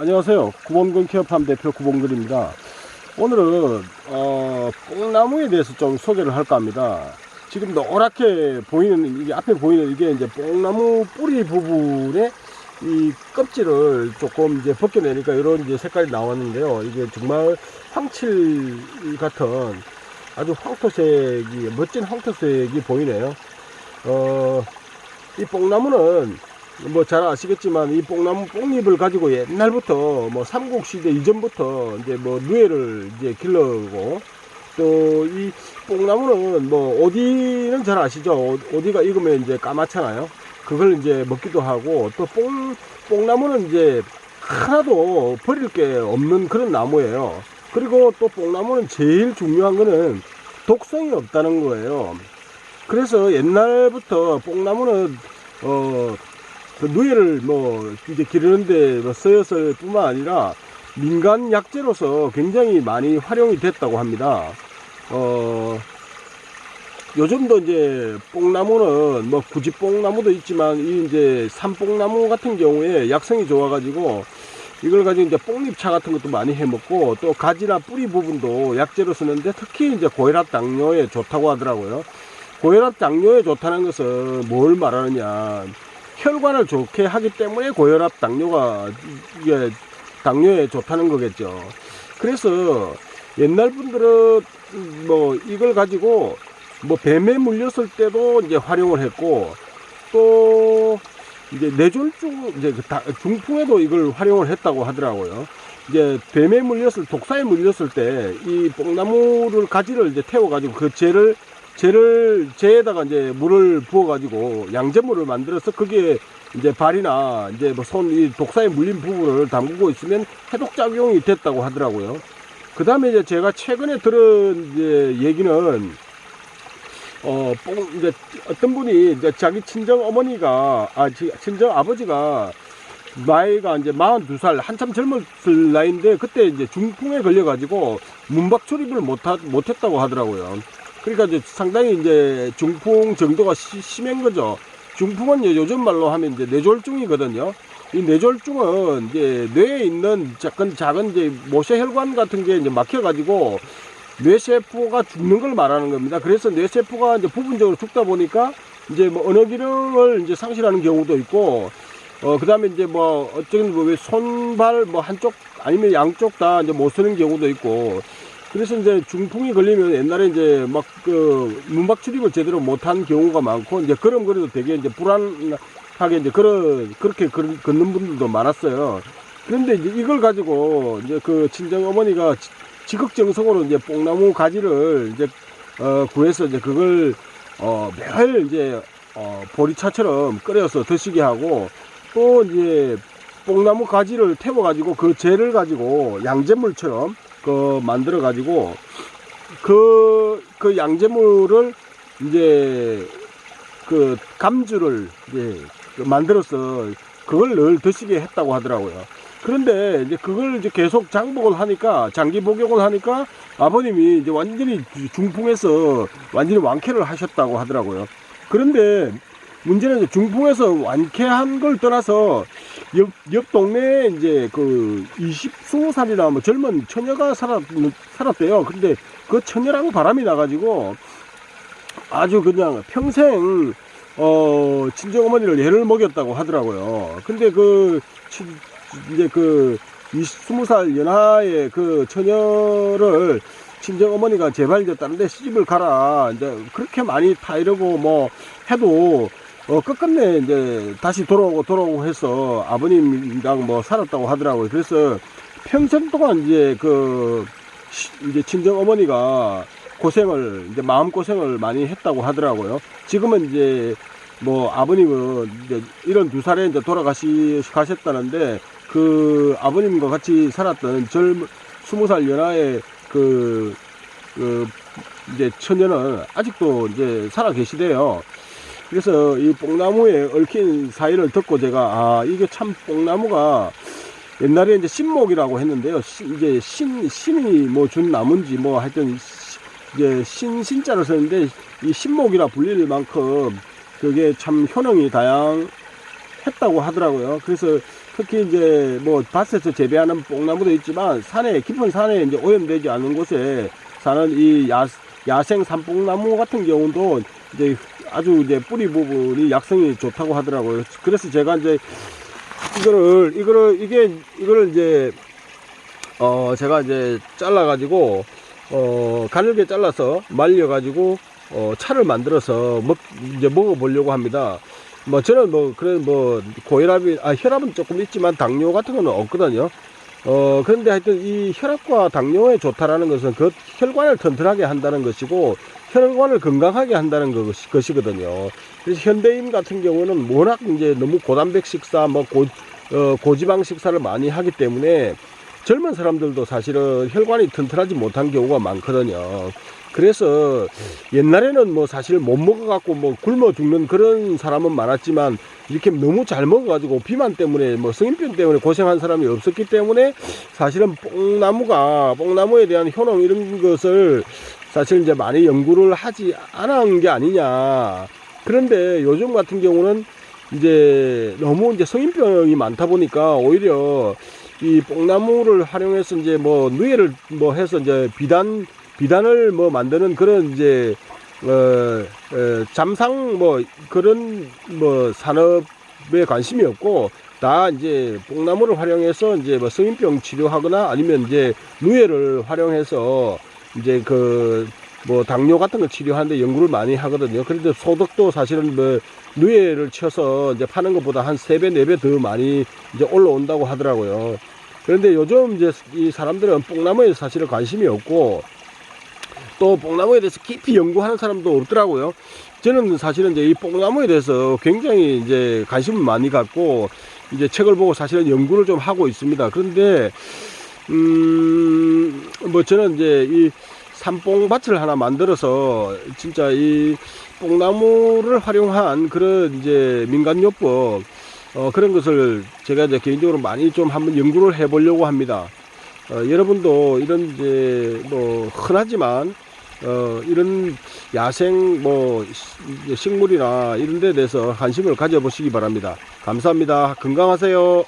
안녕하세요. 구본근 케어팜 대표 구본근입니다. 오늘은 어, 뽕나무에 대해서 좀 소개를 할까 합니다. 지금 노랗게 보이는 이게 앞에 보이는 이게 이제 뽕나무 뿌리 부분에 이 껍질을 조금 이제 벗겨내니까 이런 이제 색깔이 나왔는데요. 이게 정말 황칠 같은 아주 황토색이 멋진 황토색이 보이네요. 어, 이 뽕나무는 뭐 잘 아시겠지만 이 뽕나무 뽕잎을 가지고 옛날부터 뭐 삼국시대 이전부터 이제 뭐 누에를 이제 길러고 또 이 뽕나무는 뭐 어디는 잘 아시죠? 어- 어디가 익으면 이제 까맣잖아요. 그걸 이제 먹기도 하고 또 뽕, 뽕나무는 이제 하나도 버릴 게 없는 그런 나무예요. 그리고 또 뽕나무는 제일 중요한 거는 독성이 없다는 거예요. 그래서 옛날부터 뽕나무는 어, 그 누에를 뭐 이제 기르는데 뭐 쓰였을 뿐만 아니라 민간 약재로서 굉장히 많이 활용이 됐다고 합니다. 어, 요즘도 이제 뽕나무는 뭐 굳이 뽕나무도 있지만 이 이제 산뽕나무 같은 경우에 약성이 좋아가지고 이걸 가지고 이제 뽕잎차 같은 것도 많이 해 먹고 또 가지나 뿌리 부분도 약재로 쓰는데 특히 이제 고혈압 당뇨에 좋다고 하더라고요. 고혈압 당뇨에 좋다는 것은 뭘 말하느냐. 혈관을 좋게 하기 때문에 고혈압 당뇨가 이게 당뇨에 좋다는 거겠죠. 그래서 옛날 분들은 뭐 이걸 가지고 뭐 뱀에 물렸을 때도 이제 활용을 했고 또 이제 뇌졸중 이제 그 다- 중풍에도 이걸 활용을 했다고 하더라고요. 이제 뱀에 물렸을 독사에 물렸을 때 이 뽕나무를 가지를 이제 태워 가지고 그 젤을 젤을 젤에다가 이제 물을 부어 가지고 양잿물을 만들어서 거기에 이제 발이나 이제 뭐 손 이 독사에 물린 부분을 담그고 있으면 해독 작용이 됐다고 하더라고요. 그 다음에 이제 제가 최근에 들은 이제 얘기는 어, 뽕, 이제 어떤 분이 이제 자기 친정 어머니가, 아, 지- 친정 아버지가 나이가 이제 42살, 한참 젊었을 나이인데 그때 이제 중풍에 걸려가지고 문박 출입을 못, 하, 못했다고 하더라고요. 그러니까 이제 상당히 이제 중풍 정도가 시- 심한 거죠. 중풍은 요즘 말로 하면 이제 뇌졸중이거든요. 이 뇌졸중은 이제 뇌에 있는 작은 작은 이제 모세 혈관 같은 게 이제 막혀가지고 뇌세포가 죽는 걸 말하는 겁니다. 그래서 뇌세포가 이제 부분적으로 죽다 보니까 이제 뭐 언어 기능을 이제 상실하는 경우도 있고 어 그다음에 이제 뭐 어쩌면 뭐왜 손발 뭐 한쪽 아니면 양쪽 다 이제 못 쓰는 경우도 있고 그래서 이제 중풍이 걸리면 옛날에 이제 막 그 문박 출입을 제대로 못한 경우가 많고 이제 걸음거리도 되게 이제 불안하게 이제 걸어 그렇게 걸- 걷는 분들도 많았어요. 그런데 이제 이걸 가지고 이제 그 친정 어머니가 지- 지극정성으로 이제 뽕나무 가지를 이제 어 구해서 이제 그걸 어 매일 이제 어 보리차처럼 끓여서 드시게 하고 또 이제 뽕나무 가지를 태워 가지고 그 젤을 가지고 양잿물처럼 그 만들어 가지고 그, 그 양잿물을 이제 그 감주를 이제 그 만들어서 그걸 늘 드시게 했다고 하더라고요. 그런데 이제 그걸 이제 계속 장복을 하니까 장기 복용을 하니까 아버님이 이제 완전히 중풍에서 완전히 완쾌를 하셨다고 하더라고요. 그런데 문제는 중풍에서 완쾌한 걸 떠나서 옆, 옆 동네에 이제 그 20, 20살이나 뭐 젊은 처녀가 살았, 살았대요. 근데 그 처녀랑 바람이 나가지고 아주 그냥 평생 어 친정어머니를 애를 먹였다고 하더라고요. 근데 그 치- 이제 그 20, 20살 연하의 그 처녀를 친정어머니가 제발 이제 다른 데 시집을 가라. 이제 그렇게 많이 타이르고 뭐 해도 어 끝끝내 이제 다시 돌아오고 돌아오고 해서 아버님이랑 뭐 살았다고 하더라고요. 그래서 평생 동안 이제 그 시- 이제 친정 어머니가 고생을 이제 마음 고생을 많이 했다고 하더라고요. 지금은 이제 뭐 아버님은 이제 이런 두 살에 이제 돌아가시 가셨다는데 그 아버님과 같이 살았던 젊 스무 살 연하의 그, 그 이제 처녀는 아직도 이제 살아 계시대요. 그래서 이 뽕나무에 얽힌 사이를 듣고 제가 아 이게 참 뽕나무가 옛날에 이제 신목이라고 했는데요. 시- 이제 신 신이 뭐 준 나무인지 뭐 하여튼 시- 이제 신 신자를 썼는데 이 신목이라 불릴 만큼 그게 참 효능이 다양했다고 하더라고요. 그래서 특히 이제 뭐 밭에서 재배하는 뽕나무도 있지만 산에 깊은 산에 이제 오염되지 않은 곳에 사는 이 야, 야생 산뽕나무 같은 경우도 이제 아주 이제 뿌리 부분이 약성이 좋다고 하더라고요. 그래서 제가 이제 이거를 이거를 이게 이거를 이제 어 제가 이제 잘라 가지고 어 가늘게 잘라서 말려 가지고 어 차를 만들어서 먹 이제 먹어 보려고 합니다. 뭐 저는 뭐 그래 뭐 고혈압이 아 혈압은 조금 있지만 당뇨 같은 거는 없거든요. 어 그런데 하여튼 이 혈압과 당뇨에 좋다라는 것은 그 혈관을 튼튼하게 한다는 것이고 혈관을 건강하게 한다는 것, 것이 거든요. 그래서 현대인 같은 경우는 워낙 이제 너무 고단백 식사 뭐 고, 어, 고지방 식사를 많이 하기 때문에 젊은 사람들도 사실은 혈관이 튼튼하지 못한 경우가 많거든요. 그래서 옛날에는 뭐 사실 못 먹어갖고 뭐 굶어 죽는 그런 사람은 많았지만 이렇게 너무 잘 먹어가지고 비만 때문에 뭐 성인병 때문에 고생한 사람이 없었기 때문에 사실은 뽕나무가 뽕나무에 대한 효능 이런 것을 사실 이제 많이 연구를 하지 않은 게 아니냐. 그런데 요즘 같은 경우는 이제 너무 이제 성인병이 많다 보니까 오히려 이 뽕나무를 활용해서 이제 뭐 누에를 뭐 해서 이제 비단 비단을 뭐 만드는 그런 이제 어, 어 잠상 뭐 그런 뭐 산업에 관심이 없고 다 이제 뽕나무를 활용해서 이제 뭐 성인병 치료하거나 아니면 이제 누에를 활용해서 이제 그 뭐 당뇨 같은 거 치료하는데 연구를 많이 하거든요. 그런데 소득도 사실은 뭐 누에를 쳐서 이제 파는 것보다 한 세 배 네 배 더 많이 이제 올라온다고 하더라고요. 그런데 요즘 이제 이 사람들은 뽕나무에 사실은 관심이 없고 또 뽕나무에 대해서 깊이 연구하는 사람도 없더라고요. 저는 사실은 이제 이 뽕나무에 대해서 굉장히 이제 관심을 많이 갖고 이제 책을 보고 사실은 연구를 좀 하고 있습니다. 그런데 음, 뭐 저는 이제 이 산뽕밭을 하나 만들어서 진짜 이 뽕나무를 활용한 그런 이제 민간요법 어, 그런 것을 제가 이제 개인적으로 많이 좀 한번 연구를 해보려고 합니다. 어, 여러분도 이런 이제 뭐 흔하지만 어, 이런 야생 뭐 시- 식물이나 이런 데 대해서 관심을 가져보시기 바랍니다. 감사합니다. 건강하세요.